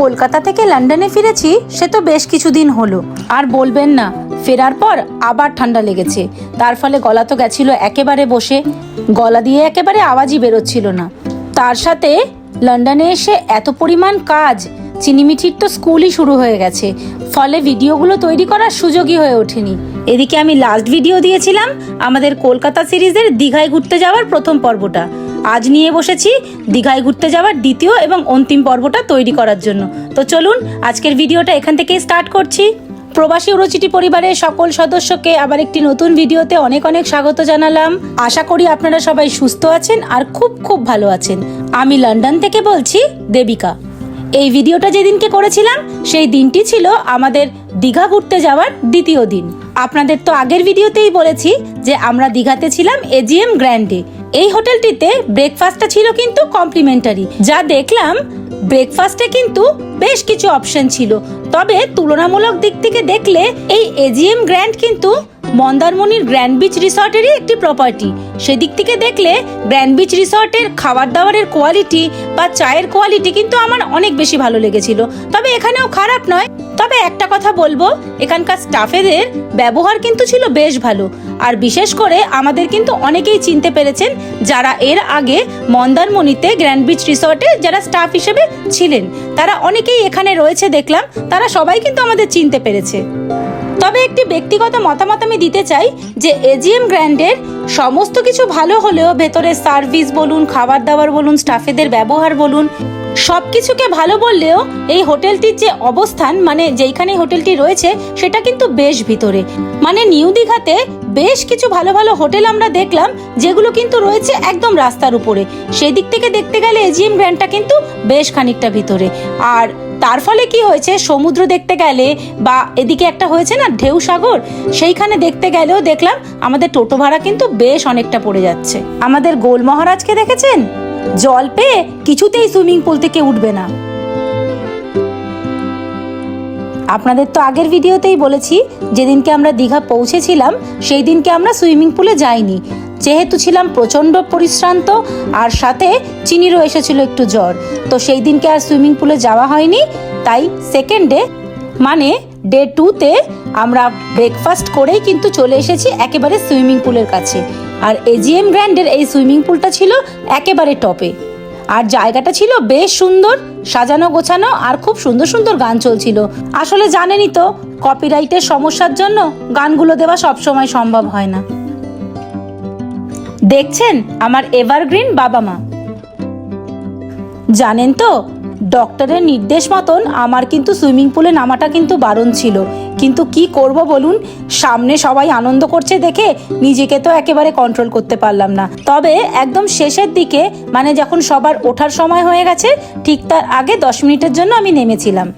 কলকাতা থেকে লন্ডনে ফিরেছি, সে তো বেশ কিছুদিন হলো। আর বলবেন না, ফেরার পর আবার ঠান্ডা লেগেছে। তার ফলে গলা তো গেছিল একেবারে বসে। গলা দিয়ে একেবারে আওয়াজই বেরোচ্ছিল না। তার সাথে লন্ডনে এসে এত পরিমাণ কাজ, চিনিমিঠির তো স্কুলই শুরু হয়ে গেছে। ফলে ভিডিওগুলো তৈরি করার সুযোগই হয়ে ওঠেনি। এদিকে আমি লাস্ট ভিডিও দিয়েছিলাম, আমাদের কলকাতা সিরিজের দীঘায় ঘুরতে যাওয়ার প্রথম পর্বটা। আজ নিয়ে বসেছি দীঘায় ঘুরতে যাওয়ার দ্বিতীয় এবং অন্তিম পর্বটা তৈরি করার জন্য। তো চলুন, আজকের ভিডিওটা এখান থেকেই স্টার্ট করছি। প্রবাসী উড়োচিটি পরিবারের সকল সদস্যকে আবার একটি নতুন ভিডিওতে অনেক অনেক স্বাগত জানালাম। আশা করি আপনারা সবাই সুস্থ আছেন আর খুব খুব ভালো আছেন। আমি লন্ডন থেকে বলছি দেবিকা। এই ভিডিওটা যেদিনকে করেছিলাম, সেই দিনটি ছিল আমাদের দীঘা ঘুরতে যাওয়ার দ্বিতীয় দিন। আপনাদের তো আগের ভিডিওতেই বলেছি যে আমরা দীঘাতে ছিলাম এজিএম গ্র্যান্ডে এই হোটেলটিতে ব্রেকফাস্টটা ছিল কিন্তু কমপ্লিমেন্টারি যা দেখলাম ব্রেকফাস্টে কিন্তু বেশ কিছু অপশন ছিল। তবে তুলনামূলক দিক থেকে দেখলে এই এজিএম গ্র্যান্ড কিন্তু মন্দারমণির গ্র্যান্ড বিচ রিসর্টেরই একটি প্রপার্টি সেদিক থেকে দেখলে গ্র্যান্ড বিচ রিসর্টের খাবার দাবারের কোয়ালিটি বা চায়ের কোয়ালিটি কিন্তু আমার অনেক বেশি ভালো লেগেছিল। তবে এখানেও খারাপ নয়। তবে একটা কথা বলব, এখানকার স্টাফেদের ব্যবহার কিন্তু ছিল বেশ ভালো। আর বিশেষ করে আমাদের কিন্তু অনেকেই চিনতে পেরেছেন যারা এর আগে মন্দারমণিতে গ্র্যান্ড বিচ রিসর্টে যারা স্টাফ হিসেবে ছিলেন, তারা অনেকেই এখানে রয়েছে দেখলাম, তারা সবাই কিন্তু আমাদের চিনতে পেরেছে। তবে একটি ব্যক্তিগত মতামত আমি দিতে চাই যে এজিএম গ্র্যান্ডের সমস্ত কিছু ভালো হলেও ভেতরে সার্ভিস বলুন খাবার দাবার বলুন, স্টাফেদের ব্যবহার বলুন সব কিছুকে ভালো বললেও এই হোটেলটির যে অবস্থান মানে যেইখানে হোটেলটি রয়েছে, সেটা কিন্তু বেশ ভিতরে। মানে নিউ দীঘাতে বেশ কিছু ভালো ভালো হোটেল আমরা দেখলাম, যেগুলো কিন্তু রয়েছে একদম রাস্তার উপরে। সেই দিক থেকে দেখতে গেলে এজিএম গ্র্যান্ডটা কিন্তু বেশ খানিকটা ভিতরে। আর তার ফলে কি হয়েছে? সমুদ্র দেখতে গেলে বা এদিকে একটা হয়েছে না, ঢেউ সাগর? সেইখানে দেখতে গেলেও দেখলাম আমাদের টোটো ভাড়া কিন্তু বেশ অনেকটা পড়ে যাচ্ছে। আমাদের গোল মহারাজকে দেখেছেন? জল পেয়ে কিছুতেই সুইমিং পুল থেকে উঠবে না। আপনাদের তো আগের ভিডিওতেই বলেছি, যেদিনকে আমরা দীঘা পৌঁছেছিলাম সেই দিনকে আমরা সুইমিং পুলে যাইনি। যেহেতু ছিলাম প্রচণ্ড পরিশ্রান্ত, আর সাথে চিনিরও এসেছিল একটু জ্বর। তো সেই দিনকে আর সুইমিং পুলে যাওয়া হয়নি। তাই সেকেন্ডে মানে ডে টুতে আমরা ব্রেকফাস্ট করেই কিন্তু চলে এসেছি একেবারে সুইমিং পুলের কাছে। আর এজিএম গ্র্যান্ডের এই সুইমিং পুলটা ছিল একেবারে টপে আর জায়গাটা ছিল বেশ সুন্দর, সাজানো গোছানো, আর খুব সুন্দর সুন্দর গান চলছিল। আসলে জানেনই তো কপিরাইটের সমস্যার জন্য গানগুলো দেওয়া সবসময় সম্ভব হয় না। দেখছেন আমার এভারগ্রিন বাবা মা। জানেন তো, ডক্টরের নির্দেশ মতন আমার কিন্তু সুইমিং পুলে নামাটা কিন্তু বারণ ছিল। কিন্তু কি করব বলুন, সামনে সবাই আনন্দ করছে দেখে নিজেকে তো একেবারে কন্ট্রোল করতে পারলাম না। তবে একদম শেষের দিকে মানে যখন সবার ওঠার সময় হয়ে গেছে, ঠিক তার আগে দশ মিনিটের জন্য আমি নেমেছিলাম।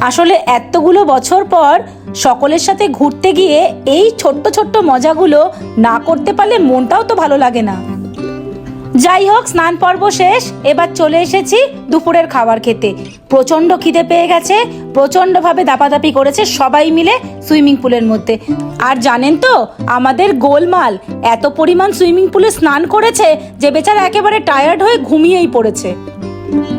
আসলে এতগুলো বছর পর সকলের সাথে ঘুরতে গিয়ে এই ছোট্ট ছোট্ট মজাগুলো না করতে পারলে মনটাও তো ভালো লাগে না। যাই হোক, স্নান পর্ব শেষ। এবার চলে এসেছি দুপুরের খাবার খেতে। প্রচণ্ড খিদে পেয়ে গেছে, প্রচণ্ডভাবে দাপাদাপি করেছে সবাই মিলে সুইমিং পুলের মধ্যে। আর জানেন তো, আমাদের গোলমাল এত পরিমাণ সুইমিং পুলে স্নান করেছে যে বেচারা একেবারে টায়ার্ড হয়ে ঘুমিয়েই পড়েছে।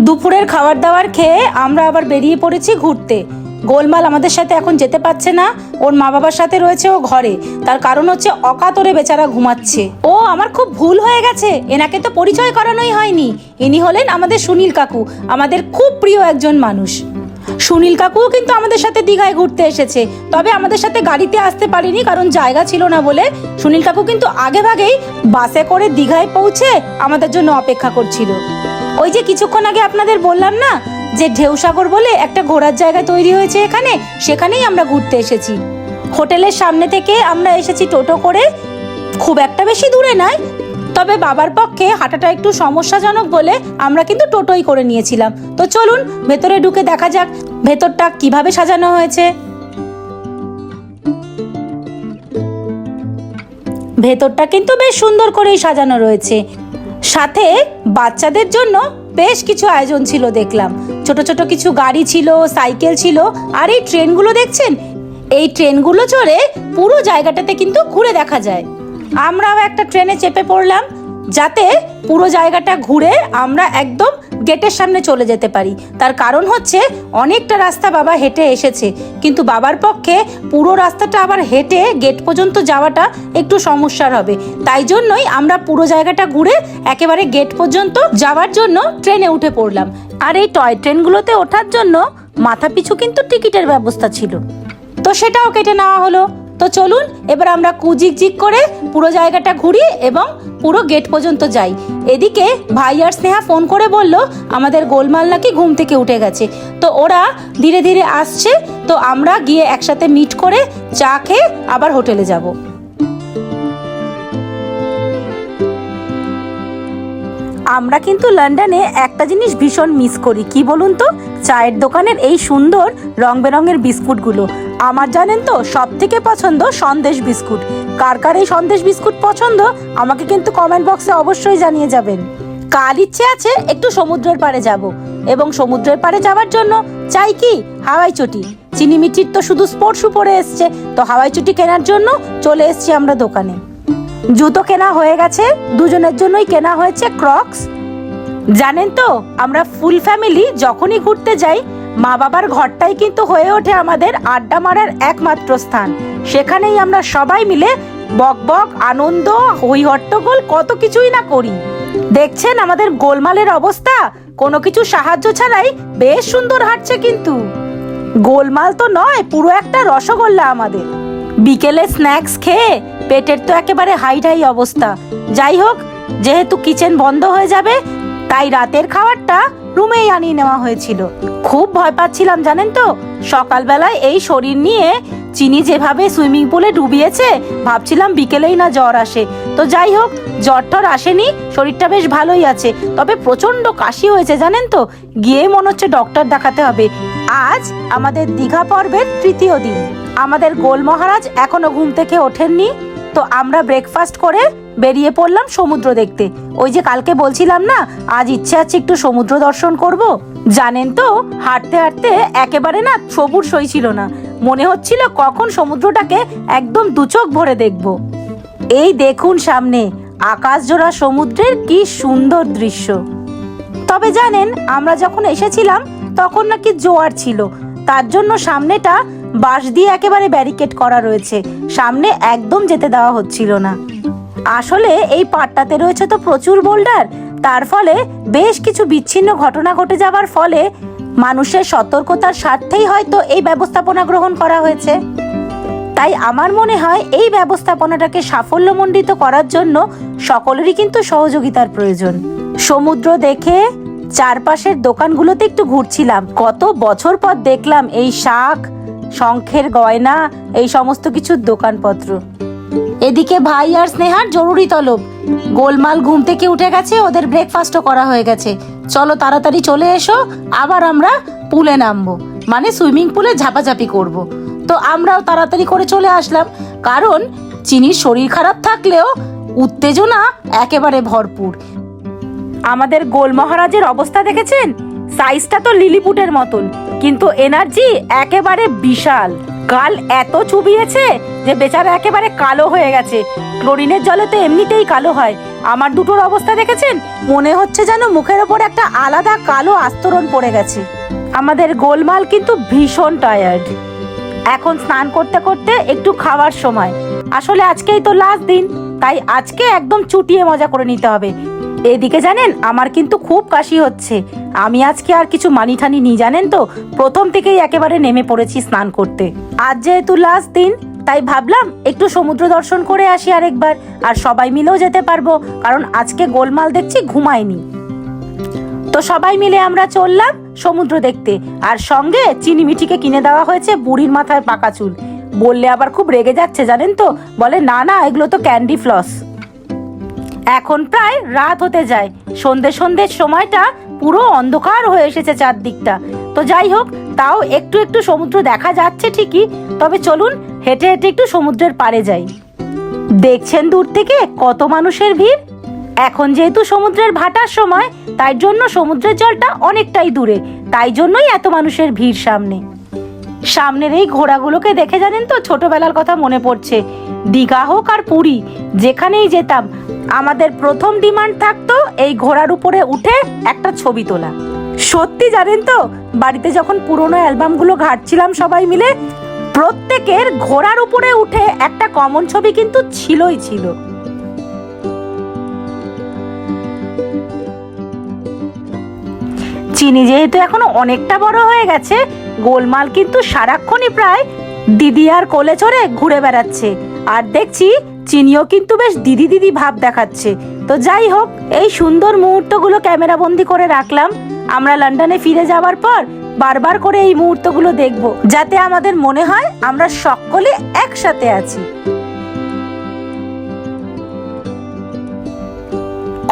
দুপুরের খাবার দাবার খেয়ে আমরা আবার বেরিয়ে পড়েছি ঘুরতে। গোলমাল আমাদের সাথে এখন যেতে পারছে না। ওর মা বাবার সাথে রয়েছে ও ঘরে। তার কারণ হচ্ছে অকাতরে বেচারা ঘুমাচ্ছে। ও, আমার খুব ভুল হয়ে গেছে। এনাকে তো পরিচয় করানোই হয়নি। ইনি হলেন আমাদের সুনীল কাকু, আমাদের খুব প্রিয় একজন মানুষ। সুনীল কাকুও কিন্তু আমাদের সাথে দীঘায় ঘুরতে এসেছে। তবে আমাদের সাথে গাড়িতে আসতে পারিনি, কারণ জায়গা ছিল না বলে সুনীল কাকু কিন্তু আগে ভাগেই বাসে করে দীঘায় পৌঁছে আমাদের জন্য অপেক্ষা করছিল। ওই যে কিছুক্ষণ আগে আপনাদের বললাম না যে ঢেউসাগর বলে একটা ঘোরার জায়গা তৈরি হয়েছে এখানে, সেখানেই আমরা ঘুরতে এসেছি। হোটেলের সামনে থেকে আমরা এসেছি টোটো করে। খুব একটা বেশি দূরে নয়, তবে বাবার পক্ষে হাঁটাটা একটু সমস্যাজনক বলে আমরা কিন্তু টোটোই করে নিয়েছিলাম। তো চলুন, ভেতরে ঢুকে দেখা যাক ভেতরটা কীভাবে সাজানো হয়েছে। ভেতরটা কিন্তু বেশ সুন্দর করেই সাজানো রয়েছে। সাথে বাচ্চাদের জন্য বেশ কিছু আয়োজন ছিল, দেখলাম। ছোট ছোট কিছু গাড়ি ছিল, সাইকেল ছিল, আর এই ট্রেনগুলো দেখছেন? এই ট্রেনগুলো চড়ে পুরো জায়গাটাতে কিন্তু ঘুরে দেখা যায়। আমরাও একটা ট্রেনে চেপে পড়লাম যাতে পুরো জায়গাটা ঘুরে আমরা একদম গেটের সামনে চলে যেতে পারি। তার কারণ হচ্ছে অনেকটা রাস্তা বাবা হেঁটে এসেছে। কিন্তু বাবার পক্ষে পুরো রাস্তাটা আবার হেঁটে গেট পর্যন্ত যাওয়াটা একটু সমস্যার হবে। তাই জন্যই আমরা পুরো জায়গাটা ঘুরে একেবারে গেট পর্যন্ত যাওয়ার জন্য ট্রেনে উঠে পড়লাম। আর এই টয় ট্রেনগুলোতে ওঠার জন্য মাথা পিছু কিন্তু টিকিটের ব্যবস্থা ছিল। তো সেটাও কেটে নেওয়া হলো। তো চলুন, এবার আমরা কুজিক জিক করে পুরো জায়গাটা ঘুরি এবং পুরো গেট পর্যন্ত যাই। এদিকে ভাই আর স্নেহা ফোন করে বলল, আমাদের গোলমাল নাকি ঘুম থেকে উঠে গেছে। তো ওরা ধীরে ধীরে আসছে, তো আমরা গিয়ে একসাথে মিট করে চা খেয়ে আবার হোটেলে যাব। আমরা কিন্তু লন্ডনে একটা জিনিস ভীষণ মিস করি। কি বলুন তো? চায়ের দোকানের এই সুন্দর রং বেরঙের বিস্কুটগুলো। আমার জানেন তো সব থেকে পছন্দ সন্দেশ বিস্কুট। কার কার এই সন্দেশ বিস্কুট পছন্দ? আমাকে কিন্তু কমেন্ট বক্সে অবশ্যই জানিয়ে যাবেন। কাল ইচ্ছে আছে একটু সমুদ্রের পাড়ে যাব। এবং সমুদ্রের পাড়ে যাওয়ার জন্য চাই কি? হাওয়াই চটি। চিনি মিঠির তো শুধু স্পোর্টস শু পরে এসছে। তো হাওয়াই চটি কেনার জন্য চলে এসছি আমরা দোকানে। জুতো কেনা হয়ে গেছে, দুজনের জন্যই কেনা হয়েছে ক্রক্স জানেন তো, আমরা ফুল ফ্যামিলি যখনই ঘুরতে যাই মা বাবার ঘরটাই কিন্তু হয়ে ওঠে আমাদের আড্ডা মারার একমাত্র স্থান। সেখানেই আমরা সবাই মিলে বক বক, আনন্দ হই হট্টগোল কত কিছুই না করি। দেখছেন আমাদের গোলমালের অবস্থা? কোনো কিছু সাহায্য ছাড়াই বেশ সুন্দর হাঁটছে কিন্তু। গোলমাল তো নয়, পুরো একটা রসগোল্লা আমাদের। বিকেলে স্ন্যাক্স খেয়ে পেটের তো একেবারে হাই হাই অবস্থা। যাই হোক, যেহেতু কিচেন বন্ধ হয়ে যাবে, তাই রাতের খাবারটা রুমেই আনিয়ে নেওয়া হয়েছিল। খুব ভয় পাচ্ছিলাম, জানেন তো? সকালবেলায় এই শরীর নিয়ে চিনি যেভাবে সুইমিং পুলে ডুবিয়েছে, ভাবছিলাম বিকেলেই না জ্বর আসে। তো যাই হোক, জ্বর টর আসেনি, শরীরটা বেশ ভালোই আছে, তবে প্রচণ্ড কাশি হয়েছে, জানেন তো? গিয়ে মনে হচ্ছে ডক্টর দেখাতে হবে। আজ আমাদের দীঘা পর্বের তৃতীয় দিন। আমাদের গোল মহারাজ এখনও ঘুম থেকে ওঠেননি। তো আমরা ব্রেকফাস্ট করে বেরিয়ে পড়লাম সমুদ্র দেখতে। ওই যে কালকে বলছিলাম না, আজ ইচ্ছে আছে একটু সমুদ্র দর্শন করব। জানেন তো, হাঁটতে হাঁটতে একেবারে না সবুর সই ছিল না। মনে হচ্ছিল কখন সমুদ্রটাকে একদম দুচোখ ভরে দেখব। এই দেখুন সামনে, আকাশ জোড়া সমুদ্রের কি সুন্দর দৃশ্য। তবে জানেন, আমরা যখন এসেছিলাম, তখন নাকি জোয়ার ছিল। তার জন্য সামনেটা বাঁশ দিয়ে একেবারে ব্যারিকেড করা রয়েছে। সামনে একদম যেতে দেওয়া হচ্ছিল না। আসলে এই পাটটাতে রয়েছে তো প্রচুর বোল্ডার তার ফলে বেশ কিছু বিচ্ছিন্ন ঘটনা ঘটে যাওয়ার ফলে মানুষের সতর্কতার স্বার্থেই হয়তো এই ব্যবস্থাপনা গ্রহণ করা হয়েছে। তাই আমার মনে হয় এই ব্যবস্থাপনাটাকে সাফল্যমণ্ডিত করার জন্য সকলেরই কিন্তু সহযোগিতার প্রয়োজন। সমুদ্র দেখে চারপাশের দোকানগুলোতে একটু ঘুরছিলাম। কত বছর পর দেখলাম এই শাক শঙ্খের গয়না, এই সমস্ত কিছুর দোকানপত্র। এদিকে ভাই আর স্নেহার জরুরি তলব। গোলমাল ঘুম থেকে উঠে গেছে, ওদের ব্রেকফাস্টও করা হয়ে গেছে। চলো তাড়াতাড়ি চলে এসো, আবার আমরা পুলে নামবো। মানে সুইমিং পুলে ঝাপাঝাপি করব। তো আমরাও তাড়াতাড়ি করে চলে আসলাম, কারণ চিনির শরীর খারাপ থাকলেও উত্তেজনা একেবারে ভরপুর। আমাদের গোল মহারাজের অবস্থা দেখেছেন? সাইজটা তো লিলিপুটের মতন, কিন্তু এনার্জি একেবারে বিশাল। গাল এত চুবিয়েছে যে বেচারা একেবারে কালো হয়ে গেছে। ক্লোরিনের জলে তো এমনিতেই কালো হয়। আমার দুটোর অবস্থা দেখেছেন? মনে হচ্ছে যেন মুখের ওপর একটা আলাদা কালো আস্তরণ পড়ে গেছে। আমাদের গোলমাল কিন্তু ভীষণ টায়ার্ড এখন স্নান করতে করতে একটু খাওয়ার সময়। আসলে আজকেই তো লাস্ট দিন, তাই আজকে একদম চুটিয়ে মজা করে নিতে হবে। এদিকে জানেন, আমার কিন্তু খুব কাশি হচ্ছে। আমি আজকে আর কিছু মানি ঠানি নি জানেন তো? প্রথম থেকেই একেবারে নেমে পড়েছি স্নান করতে। আজ যেহেতু লাস্ট দিন, তাই ভাবলাম একটু সমুদ্র দর্শন করে আসি আরেকবার, আর সবাই মিলেও যেতে পারব, কারণ আজকে গোলমাল দেখছি ঘুমায়নি। তো সবাই মিলে আমরা চললাম সমুদ্র দেখতে, আর সঙ্গে চিনি মিঠিকে কিনে দেওয়া হয়েছে বুড়ির মাথায় পাকা চুল। বললে আবার খুব রেগে যাচ্ছে, জানেন তো? বলে, না না, এগুলো তো ক্যান্ডি ফ্লস এখন প্রায় রাত হতে যায়। সন্ধে সন্ধ্যের সময়টা পুরো অন্ধকার হয়ে এসেছে চারদিকটা। তো যাই হোক, তাও একটু একটু সমুদ্র দেখা যাচ্ছে ঠিকই, তবে চলুন হেঁটে হেঁটে একটু সমুদ্রের পাড়ে যাই। দেখছেন দূর থেকে কত মানুষের ভিড়? এখন যেহেতু সমুদ্রের ভাটার সময়, তাই জন্য সমুদ্রের জলটা অনেকটাই দূরে। তাই জন্যই এত মানুষের ভিড় সামনে। সামনের এই ঘোড়াগুলোকে দেখে জানেন তো, ছোটবেলার কথা মনে পড়ছে। দীঘা হোক আর পুরী, যেখানেই যেতাম, আমাদের প্রথম ডিমান্ড থাকতো এই ঘোড়ার উপরে উঠে একটা ছবি তোলা। সত্যি জানেন তো, বাড়িতে যখন পুরনো অ্যালবামগুলো ঘাটছিলাম সবাই মিলে, প্রত্যেকের ঘোড়ার উপরে উঠে একটা কমন ছবি কিন্তু ছিলই ছিল। চিনি যেহেতু এখনও অনেকটা বড় হয়ে গেছে, গোলমাল কিন্তু সারাক্ষণই প্রায় দিদি আর কোলে চড়ে ঘুরে বেড়াচ্ছে। আর দেখছি চিনিও কিন্তু বেশ দিদি দিদি ভাব দেখাচ্ছে। তো যাই হোক, এই সুন্দর মুহূর্তগুলো ক্যামেরা বন্দি করে রাখলাম। আমরা লন্ডনে ফিরে যাওয়ার পর বারবার করে এই মুহূর্তগুলো দেখব, যাতে আমাদের মনে হয় আমরা সকলে একসাথে আছি।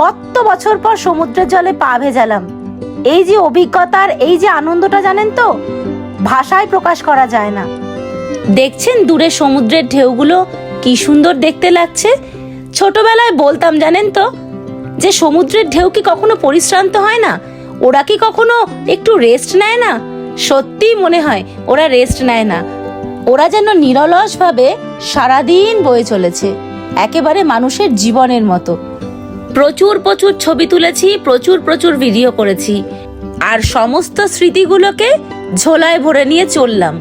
কত বছর পর সমুদ্রের জলে পা ভেজালাম। এই যে অভিজ্ঞতার, এই যে আনন্দটা জানেন তো? ভাষায় প্রকাশ করা যায় না। দেখছেন দূরে সমুদ্রের ঢেউগুলো কি সুন্দর দেখতে লাগছে? ছোটবেলায় বলতাম, জানেন তো, যে সমুদ্রের ঢেউ কি কখনো পরিশ্রান্ত হয় না? ওরা কি কখনো একটু রেস্ট নেয় না? সত্যিই মনে হয় ওরা রেস্ট নেয় না। ওরা যেন নিরলসভাবে সারাদিন বয়ে চলেছে, একেবারে মানুষের জীবনের মতো। প্রচুর প্রচুর ছবি তুলেছি, প্রচুর প্রচুর ভিডিও করেছি। আর সমস্ত স্মৃতিগুলোকে ঝোলায় ভরে নিয়ে চললাম।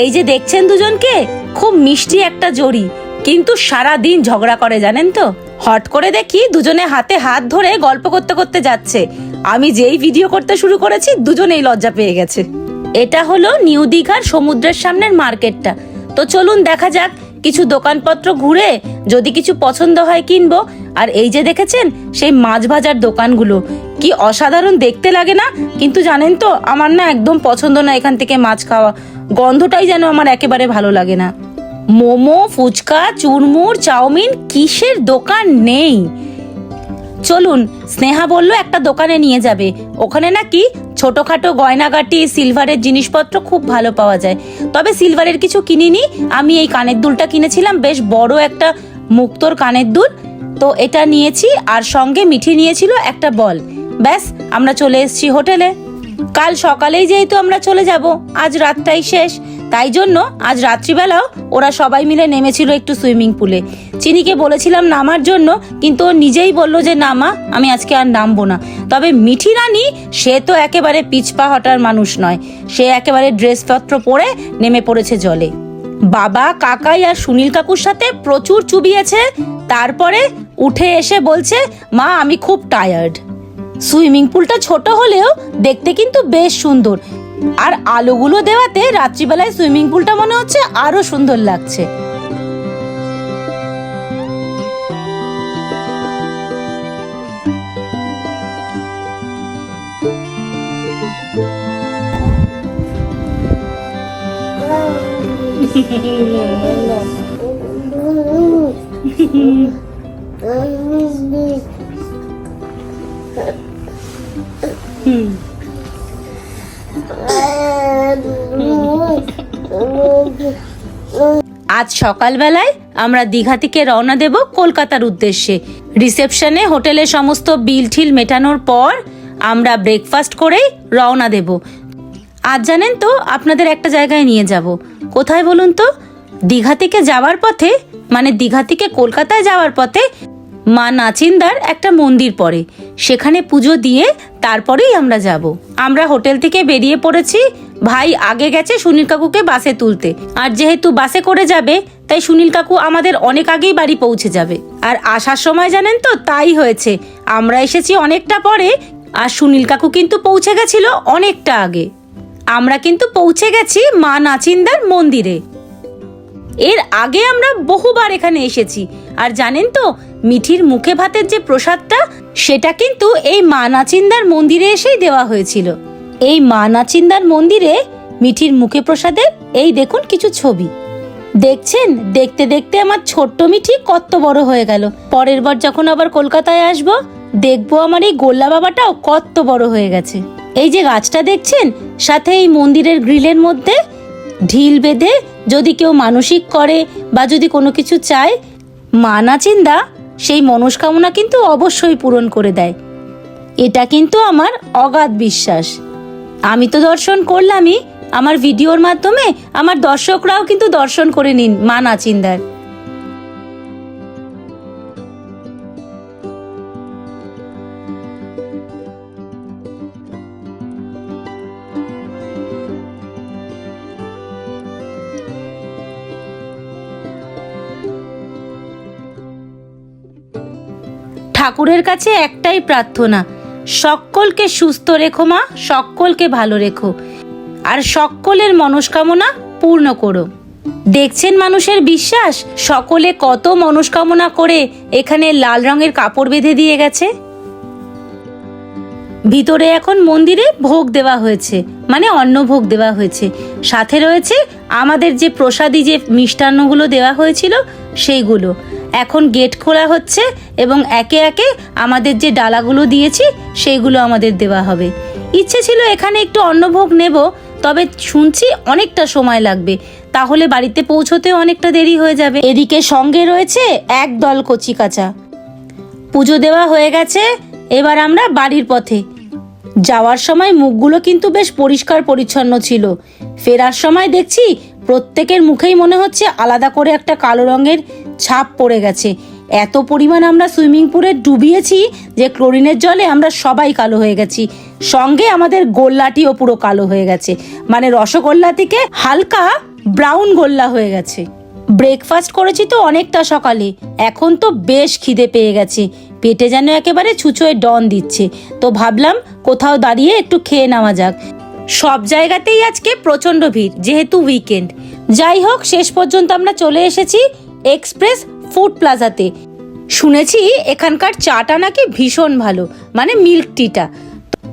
এই যে দেখছেন দুজনকে, খুব মিষ্টি একটা জড়ি। কিন্তু সারা দিন ঝগড়া করে, জানেন তো? হট করে দেখি দুজনে হাতে হাত ধরে গল্প করতে করতে যাচ্ছে। আমি যেই ভিডিও করতে শুরু করেছি, দুজনেই লজ্জা পেয়ে গেছে। এটা হলো নিউ দীঘার সমুদ্রের সামনের মার্কেটটা। তো চলুন দেখা যাক, কিছু দোকানপত্র ঘুরে যদি কিছু পছন্দ হয় কিনবো। আর এই যে দেখেছেন, সেই মাছ ভাজার দোকানগুলো। কি অসাধারণ দেখতে লাগে না? কিন্তু জানেন তো, আমার না একদম পছন্দ না এখান থেকে মাছ খাওয়া। গন্ধটাই যেন আমার একেবারে ভালো লাগে না। মোমো, ফুচকা, চুরমুর, চাউমিন কিসের দোকান নেই? চলুন, স্নেহা বলল একটা দোকানে নিয়ে যাবে। ওখানে নাকি ছোটখাটো গয়নাগাটি, সিলভারের জিনিসপত্র খুব ভালো পাওয়া যায়। তবে সিলভারের কিছু কিনিনি। আমি এই কানের দুলটা কিনেছিলাম, বেশ বড় একটা মুক্তোর কানের দুল। তো এটা নিয়েছি, আর সঙ্গে মিঠি নিয়েছিল একটা বল। ব্যাস, আমরা চলে এসেছি হোটেলে। কাল সকালেই যেহেতু আমরা চলে যাব, আজ রাতটাই শেষ। তাই জন্য আজ রাত্রিবেলাও ওরা সবাই মিলে নেমেছিল একটু সুইমিং পুলে। চিনিকে বলেছিলাম নামার জন্য, কিন্তু ও নিজেই বলল যে নামা আমি আজকে আর নামবো না। তবে মিঠি রানী, সে তো একেবারে পিছপা হটার মানুষ নয়। সে একেবারে ড্রেসপত্র পরে নেমে পড়েছে জলে। বাবা, কাকাই আর সুনীল কাকুর সাথে প্রচুর চুবিয়েছে। তারপরে উঠে এসে বলছে, মা, আমি খুব টায়ার্ড সুইমিং পুলটা ছোট হলেও দেখতে কিন্তু বেশ সুন্দর। আর আলোগুলো দেওয়াতে রাত্রিবেলায় সুইমিং পুলটা মনে হচ্ছে আরও সুন্দর লাগছে। আজ সকালবেলায় আমরা দীঘা থেকে রওনা দেব কলকাতার উদ্দেশ্যে। রিসেপশনে হোটেলে সমস্ত বিল ঠিল মেটানোর পর আমরা ব্রেকফাস্ট করেই রওনা দেব। আজ জানেন তো, আপনাদের একটা জায়গায় নিয়ে যাব। কোথায় বলুন তো? দীঘা থেকে যাওয়ার পথে মানে দীঘা থেকে কলকাতায় যাওয়ার পথে মা নাচিন্দার একটা মন্দির পড়ে। সেখানে পুজো দিয়ে তারপরেই আমরা যাব। আমরা হোটেল থেকে বেরিয়ে পড়েছি। ভাই আগে গেছে সুনীল কাকুকে বাসে তুলতে। আর যেহেতু বাসে করে যাবে, তাই সুনীল কাকু আমাদের অনেক আগেই বাড়ি পৌঁছে যাবে। আর আসার সময় জানেন তো, তাই হয়েছে। আমরা এসেছি অনেকটা পরে, আর সুনীল কাকু কিন্তু পৌঁছে গেছিল অনেকটা আগে। আমরা কিন্তু পৌঁছে গেছি মা নাচিন্দার মন্দিরে। এর আগে আমরা বহুবার এখানে এসেছি। আর জানেন তো মিঠির মুখে ভাতের যে প্রসাদটা, সেটা কিন্তু এই মা নাচিন্দার মন্দিরে এসেই দেওয়া হয়েছিল। এই মা নাচিন্দার মন্দিরে মিঠির মুখে প্রসাদের এই দেখুন কিছু ছবি। দেখছেন? দেখতে দেখতে আমার ছোট্ট মিঠি কত বড় হয়ে গেল। পরের বার যখন আবার কলকাতায় আসব, দেখব আমার এই গোল্লা বাবাটাও কত বড় হয়ে গেছে। এই যে গাছটা দেখছেন? সাথে এই মন্দিরের গ্রিলের মধ্যে ঢিল বেঁধে যদি কেউ মানসিক করে বা যদি কোনো কিছু চায়, মা নাচিন্দা সেই মনস্কামনা কিন্তু অবশ্যই পূরণ করে দেয়। এটা কিন্তু আমার অগাধ বিশ্বাস। আমি তো দর্শন করলামই, আমার ভিডিওর মাধ্যমে আমার দর্শকরাও কিন্তু দর্শন করে নিন মা নাচিন্দার ঠাকুরের কাছে একটাই প্রার্থনা, সকলকে সুস্থ রেখো মা, সকলকে ভালো রেখো। আর সকলের মনস্কামনা পূর্ণ করো। দেখছেন মানুষের বিশ্বাস? সকলে কত মনস্কামনা করে এখানে লাল রঙের কাপড় বেঁধে দিয়ে গেছে? ভিতরে এখন মন্দিরে ভোগ দেওয়া হয়েছে মানে অন্নভোগ দেওয়া হয়েছে। সাথে রয়েছে আমাদের যে প্রসাদী যে মিষ্টান্নগুলো দেওয়া হয়েছিল, সেইগুলো। এখন গেট খোলা হচ্ছে এবং একে একে আমাদের যে ডালাগুলো দিয়েছি, সেইগুলো আমাদের দেওয়া হবে। ইচ্ছে ছিল এখানে একটু অন্নভোগ নেব, তবে শুনছি অনেকটা সময় লাগবে। তাহলে বাড়িতে পৌঁছতে অনেকটা দেরি হয়ে যাবে। এদিকে সঙ্গে রয়েছে এক দল কচি কাঁচা। পুজো দেওয়া হয়ে গেছে, এবার আমরা বাড়ির পথে। যাওয়ার সময় মুখগুলো কিন্তু বেশ পরিষ্কার পরিচ্ছন্ন ছিল। ফেরার সময় দেখছি প্রত্যেকের মুখেই মনে হচ্ছে আলাদা করে একটা কালো রঙের ছাপ পড়ে গেছে। এত পরিমাণ আমরা সুইমিং পুলে ডুবিয়েছি যে ক্লোরিনের জলে আমরা সবাই কালো হয়ে গেছি। সঙ্গে আমাদের গোল্লাটিও পুরো কালো হয়ে গেছে। মানে রসগোল্লা থেকে হালকা ব্রাউন গোল্লা হয়ে গেছে। ব্রেকফাস্ট করেছি তো অনেকটা সকালে। এখন তো বেশ খিদে পেয়ে গেছে। পেটে যেন একেবারে ছুঁচোয় ডন দিচ্ছে। তো ভাবলাম কোথাও দাঁড়িয়ে একটু খেয়ে নেওয়া যাক। সব জায়গাতেই আজকে প্রচণ্ড ভিড়, যেহেতু উইকেন্ড যাই হোক, শেষ পর্যন্ত আমরা চলে এসেছি এক্সপ্রেস ফুড প্লাজাতে। শুনেছি এখানকার চাটা নাকি ভীষণ ভালো মানে মিল্ক টিটা।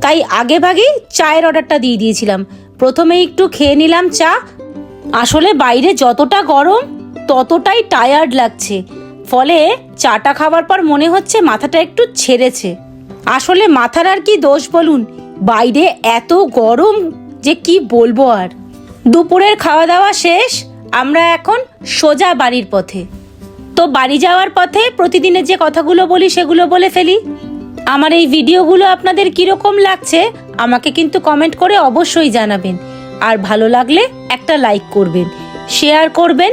তাই আগে ভাগেই চায়ের অর্ডারটা দিয়ে দিয়েছিলাম। প্রথমে একটু খেয়ে নিলাম চা। আসলে বাইরে যতটা গরম, ততটাই টায়ার্ড লাগছে। ফলে চাটা খাওয়ার পর মনে হচ্ছে মাথাটা একটু ছেড়েছে। আসলে মাথার আর কি দোষ বলুন? বাইরে এত গরম যে কি বলব আর। দুপুরের খাওয়া দাওয়া শেষ আমরা এখন সোজা বাড়ির পথে। তো বাড়ি যাওয়ার পথে প্রতিদিনের যে কথাগুলো বলি সেগুলো বলে ফেলি। আমার এই ভিডিওগুলো আপনাদের কীরকম লাগছে আমাকে কিন্তু কমেন্ট করে অবশ্যই জানাবেন। আর ভালো লাগলে একটা লাইক করবেন শেয়ার করবেন।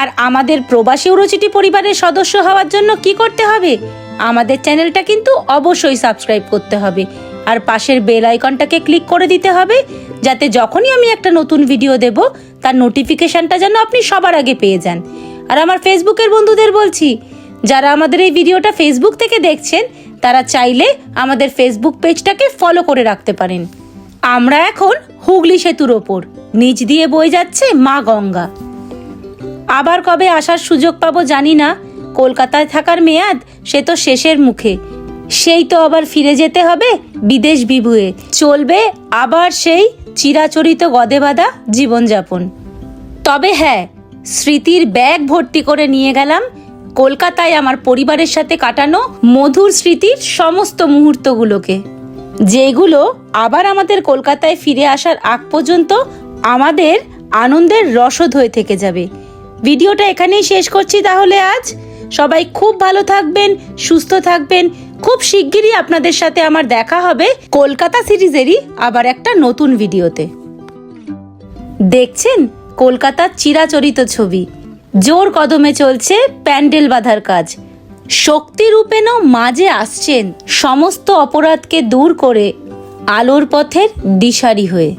আর আমাদের প্রবাসী উরুচিটি পরিবারের সদস্য হওয়ার জন্য কি করতে হবে? আমাদের চ্যানেলটা কিন্তু অবশ্যই সাবস্ক্রাইব করতে হবে। আর পাশের বেল আইকনটাকে ক্লিক করে দিতে হবে, যাতে যখনই আমি একটা নতুন ভিডিও দেব তার নোটিফিকেশনটা যেন আপনি সবার আগে পেয়ে যান। আর আমার ফেসবুকের বন্ধুদের বলছি, যারা আমাদের এই ভিডিওটা ফেসবুক থেকে দেখছেন, তারা চাইলে আমাদের ফেসবুক পেজটাকে ফলো করে রাখতে পারেন। আমরা এখন হুগলি সেতুর ওপর। নিচ দিয়ে বয়ে যাচ্ছে মা গঙ্গা। আবার কবে আসার সুযোগ পাবো জানি না। কলকাতায় থাকার মেয়াদ, সে তো শেষের মুখে। সেই তো আবার ফিরে যেতে হবে বিদেশ বিভুয়ে। চলবে আবার সেই চিরাচরিত গদে বাঁধা জীবনযাপন। তবে হ্যাঁ স্মৃতির ব্যাগ ভর্তি করে নিয়ে গেলাম, কলকাতায় আমার পরিবারের সাথে কাটানো মধুর স্মৃতির সমস্ত মুহূর্তগুলোকে। যেগুলো আবার আমাদের কলকাতায় ফিরে আসার আগ পর্যন্ত আমাদের আনন্দের রসদ হয়ে থেকে যাবে। ভিডিওটা এখানেই শেষ করছি তাহলে আজ। সবাই খুব ভালো থাকবেন, সুস্থ থাকবেন খুব শিগগিরই আপনাদের সাথে আমার দেখা হবে কলকাতা সিরিজেরই আবার একটা নতুন ভিডিওতে। দেখছেন? কলকাতার চিরাচরিত ছবি। জোর কদমে চলছে প্যান্ডেল বাঁধার কাজ। শক্তি রূপেণ মাঝে আসছেন সমস্ত অপরাধকে দূর করে আলোর পথের দিশারি হয়ে।